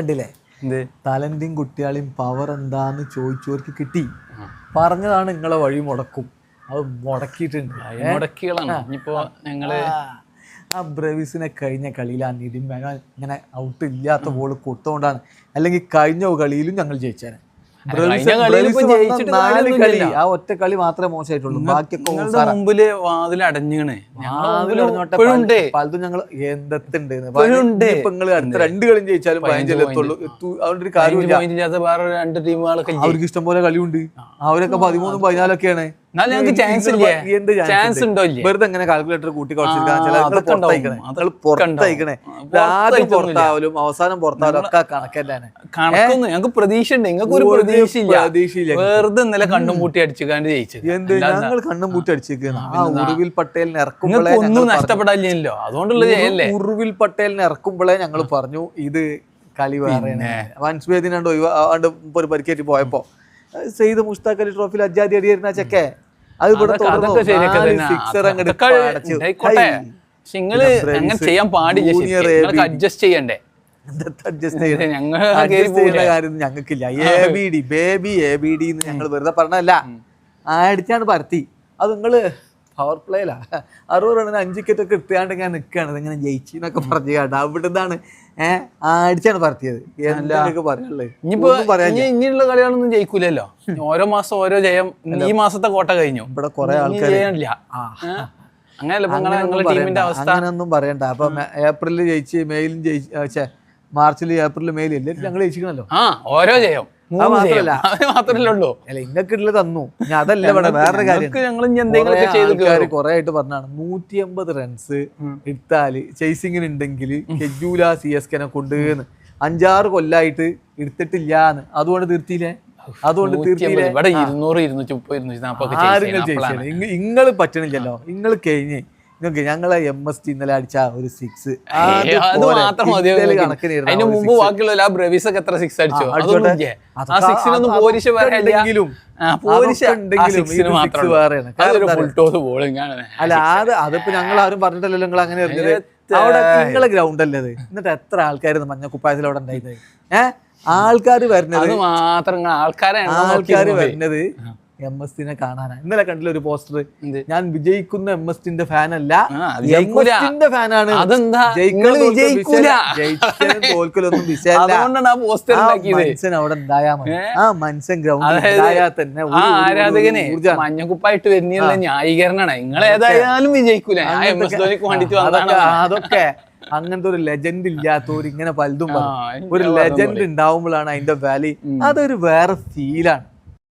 കണ്ടില്ലേ? തലന്റെയും കുട്ടികളെയും പവർ എന്താന്ന് ചോദിച്ചവർക്ക് കിട്ടി. പറഞ്ഞതാണ് നിങ്ങളെ വഴി മുടക്കും. അത് മുടക്കിയിട്ടുണ്ട്. മുടക്കികളാണ്. ഇനിയിപ്പോ ഞങ്ങൾ ആ, ബ്രവീസിനെ കഴിഞ്ഞ കളിയിൽ ആ നിതിൻ മേനോൻ ഇങ്ങനെ ഔട്ട് ഇല്ലാത്ത ബോൾ കൊടുത്തോണ്ടാണ്. അല്ലെങ്കിൽ കഴിഞ്ഞ കളിയിലും ഞങ്ങൾ ജയിച്ചേനെ. നാല് കളി. ആ ഒറ്റ കളി മാത്രമേ മോശമായിട്ടുള്ളൂ. ബാക്കിയൊക്കെ മുമ്പിൽ വാതിൽ അടഞ്ഞേ പലതും ഞങ്ങൾ എന്തെത്തുണ്ട് ഉണ്ട്. ഇപ്പൊ നിങ്ങൾ അടുത്ത രണ്ട് കളിയും ജയിച്ചാലും പതിനഞ്ചല്ലേ എത്തുള്ളൂ. എത്തു- ഒരു കാര്യമില്ല രണ്ട് ടീമുകളൊക്കെ അവർക്ക് ഇഷ്ടം പോലെ കളിയുണ്ട് അവരൊക്കെ പതിമൂന്നും പതിനാലൊക്കെയാണ്. ഞങ്ങൾക്ക് ചാൻസ് ഇന്ന് ഇല്ലേ? എന്ത് ചാൻസ് ഉണ്ടോ ഇല്ലേ? വെറുതെ കാൽക്കുലേറ്റർ കൂട്ടി പുറത്തയക്കണേ. ആദ്യം പുറത്താവലും അവസാനം പുറത്താവലും ഒക്കെ കണക്കല്ലാണ് കണക്കൊന്നും ഞങ്ങൾക്ക് പ്രതീക്ഷ ഉണ്ട് ഒരു പ്രതീക്ഷ ഇല്ല പ്രതീക്ഷയില്ല. വെറുതെ ഇന്നലെ കണ്ണും പൂട്ടി അടിച്ചു ജയിച്ചത്. എന്ത് ഞങ്ങൾ കണ്ണും പൂട്ടി അടിച്ചിരിക്കുന്നുവിൽ ആ ഉറുവിൽ പട്ടേലിനെ ഇറക്കുമ്പോഴേ ഒന്നും. നഷ്ടപ്പെടാനില്ലല്ലോ. അതുകൊണ്ടുള്ള ഉറുവിൽ പട്ടേലിനെ ഇറക്കുമ്പോഴേ ഞങ്ങൾ പറഞ്ഞു ഇത് കളി വേറെ വൻസ്വേദിനാണ്ട് ഒഴിവാണ്ട് ഒരു പരിക്കേറ്റ് പോയപ്പോ. സെയ്ത് മുഷ്താഖ് അലി ട്രോഫിയിൽ അജാദി അടിയായിരുന്ന ചെക്കെ അത് ഇവിടെ. സിക്സർ അങ്ങോട്ട് നിങ്ങൾ അങ്ങനെ ചെയ്യാൻ പാടില്ല അഡ്ജസ്റ്റ് ചെയ്യണ്ടേ? ഞങ്ങൾക്കില്ല. A B D baby A B D എന്ന് ഞങ്ങൾ വെറുതെ പറഞ്ഞല്ല ആ അടിച്ചാണ് പരത്തി. അത് നിങ്ങൾ പവർ പ്ലേയിലാ അറുപത് റണ്ണിന് അഞ്ച് വിക്കറ്റ് ഒക്കെ എടുത്തുകൊണ്ട് ഞാൻ നിൽക്കുകയാണ് ഇങ്ങനെ ജയിച്ചു എന്നൊക്കെ പറഞ്ഞു കേട്ടോ. അവിടുന്നാണ് ഏഹ് അടിച്ചാണ് പറത്തിയത്. എന്തൊക്കെ പറയാനുള്ളത് ഇനിയിപ്പോ ഇനിയുള്ള കളികളൊന്നും ജയിക്കൂലല്ലോ. ഓരോ മാസം ഓരോ ജയം. ഈ മാസത്തെ കോട്ട കഴിഞ്ഞു. ഇവിടെ കുറെ ആൾക്കാർ അങ്ങനെയൊന്നും പറയണ്ട. അപ്പൊ ഏപ്രിലിൽ ജയിച്ച് മെയിലും ജയിച്ച് മാർച്ചിൽ ഏപ്രിലും മെയിലും എല്ലാവരും ഞങ്ങൾ ജയിച്ചിരിക്കണല്ലോ. ആ ഓരോ ജയം. അത് ഉള്ളൂ. അല്ല തന്നു. ഞാൻ അതല്ല ഇവിടെ വേറൊരു കാര്യം. ഞങ്ങൾക്ക് ഞങ്ങൾ എന്തെങ്കിലും എന്തെങ്കിലുമൊക്കെ ചെയ്ത് ആൾക്കാർ കുറെ. ആയിട്ട് പറഞ്ഞാണ് നൂറ്റി അമ്പത് റൺസ് എടുത്താൽ ചേസിങ്ങിന് ഉണ്ടെങ്കിൽ കെജൂല സി എസ് കെനെ കൊണ്ടുപോകുന്നു അഞ്ചാറ് കൊല്ലായിട്ട് എടുത്തിട്ടില്ലാന്ന്. അതുകൊണ്ട് തീർത്തിയില്ലേ? അതുകൊണ്ട് തീർത്തിയില്ലേ? ഇങ്ങൾ പറ്റണില്ലല്ലോ. നിങ്ങൾ കഴിഞ്ഞ്. നിങ്ങൾക്ക് ഞങ്ങളെ എം എസ് ടി ഇന്നലെ അടിച്ച ഒരു സിക്സ് അത് മാത്രം മതി. അതിന് മുമ്പ് ബാക്കിയുള്ള ആ ബ്രവീസ് ഒക്കെ എത്ര സിക്സ് അടിച്ചു? ആ സിക്സിനൊന്നും പോരിശ വേറെ ബോളിംഗ് അല്ല അത് അതിപ്പോ ഞങ്ങൾ ആരും പറഞ്ഞിട്ടല്ലോ നിങ്ങൾ അങ്ങനെ എറിഞ്ഞത് അവിടെ നിങ്ങളെ ഗ്രൗണ്ട് അല്ലേ എന്നിട്ട് എത്ര ആൾക്കാർ മഞ്ഞ കുപ്പായത്തിൽ അവിടെ ഉണ്ടായിരുന്നത് ഏഹ് ആൾക്കാർ വരുന്നത് മാത്രം ആൾക്കാരെ നോക്കി ആൾക്കാർ വരുന്നത് എം എസ് ടിനെ കാണാനാണ് ഇന്നലെ കണ്ടില്ല ഒരു പോസ്റ്റർ? ഞാൻ വിജയിക്കുന്ന എം എസ് ടിന്റെ ഫാൻ അല്ല ഫാനാണ്. തോൽക്കലൊന്നും മനുഷ്യൻ അവിടെ ഉണ്ടായാ മതി. ആ മനുഷ്യൻ അതായത് തന്നെ ആരാധകനെ മഞ്ഞക്കുപ്പായിട്ട് വരുന്ന ന്യായീകരണമാണ് നിങ്ങൾ ഏതായാലും വിജയിക്കൂല. എം എസ് ധോനിക്ക് വേണ്ടിട്ട് അതൊക്കെ അങ്ങനത്തെ ഒരു ലെജൻഡ് ഇല്ലാത്തവർ ഇങ്ങനെ പലതും ഒരു ലെജൻഡ് ഉണ്ടാവുമ്പോഴാണ് അതിന്റെ വാലി അതൊരു വേറെ ഫീലാണ്